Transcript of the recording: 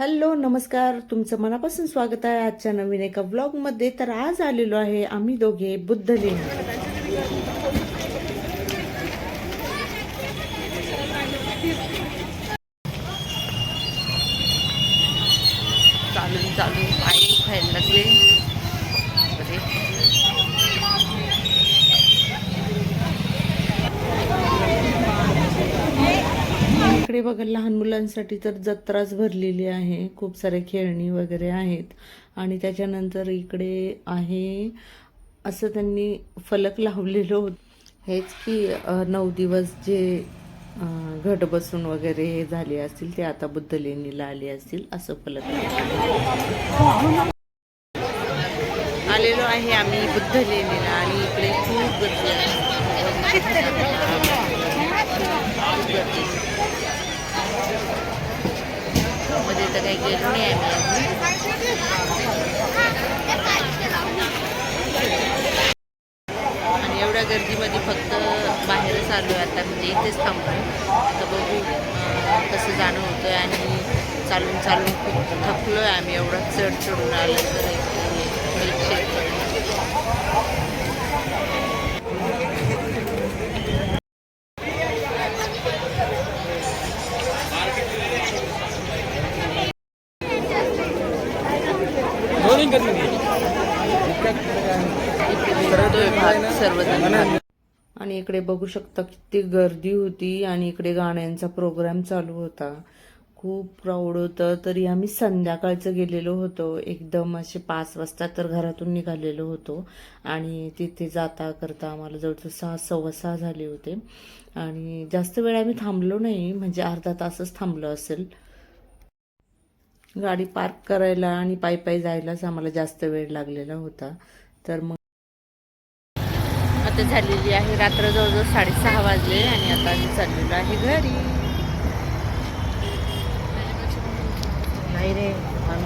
Hello नमस्कार. तुमचं मनापासून स्वागत आहे आजच्या नवीन एका ब्लॉगमध्ये तर आज आलेलो आहे आम्ही दोघे बुद्धलेणी चालून चालून. पाय खायला लागले. इकडे बघा लहान मुलांसाठी तर जत्राच भरलेली आहे. खूप सारे खेळणी वगैरे आहेत. आणि त्याच्यानंतर इकडे आहे असं त्यांनी फलक लावलेलं होत. हेच की नऊ दिवस जे घट बसून वगैरे हे झाले असतील ते आता बुद्ध लेणीला आले असतील असं फलक आलेलो आहे आम्ही बुद्ध लेणीला आणि इकडे खूप गर्दी आहे. खूप गर्दी. मध्ये काही गेलो नाही आम्ही आणि एवढ्या गर्दीमध्ये फक्त बाहेरच आलो आहे आता म्हणजे इथेच थांबलो तर बघू कसं जाणं होतं आहे आणि चालून चालून खूप थकलो आहे आम्ही एवढा चढ चढून आलं तर सर्वजण आणि इकडे बघू शकता किती गर्दी होती आणि इकडे गाण्यांचा प्रोग्राम चालू होता. खूप क्राऊड होतं. तरी आम्ही संध्याकाळचं गेलेलो होतो. एकदम असे पाच वाजता तर घरातून निघालेलो होतो. आणि तिथे जाता करता आम्हाला जवळजवळ सहा सव्वा सहा झाले होते. आणि जास्त वेळ आम्ही थांबलो नाही. म्हणजे अर्धा तासच थांबलो असेल. गाडी पार्क करायला आणि पायी पायी जायलाच आम्हाला जास्त वेळ लागलेला होता. तर मग आता झालेली आहे रात्र जवळजवळ साडेसहा वाजले आणि आता आम्ही चाललेलो आहे घरी. नाही रे.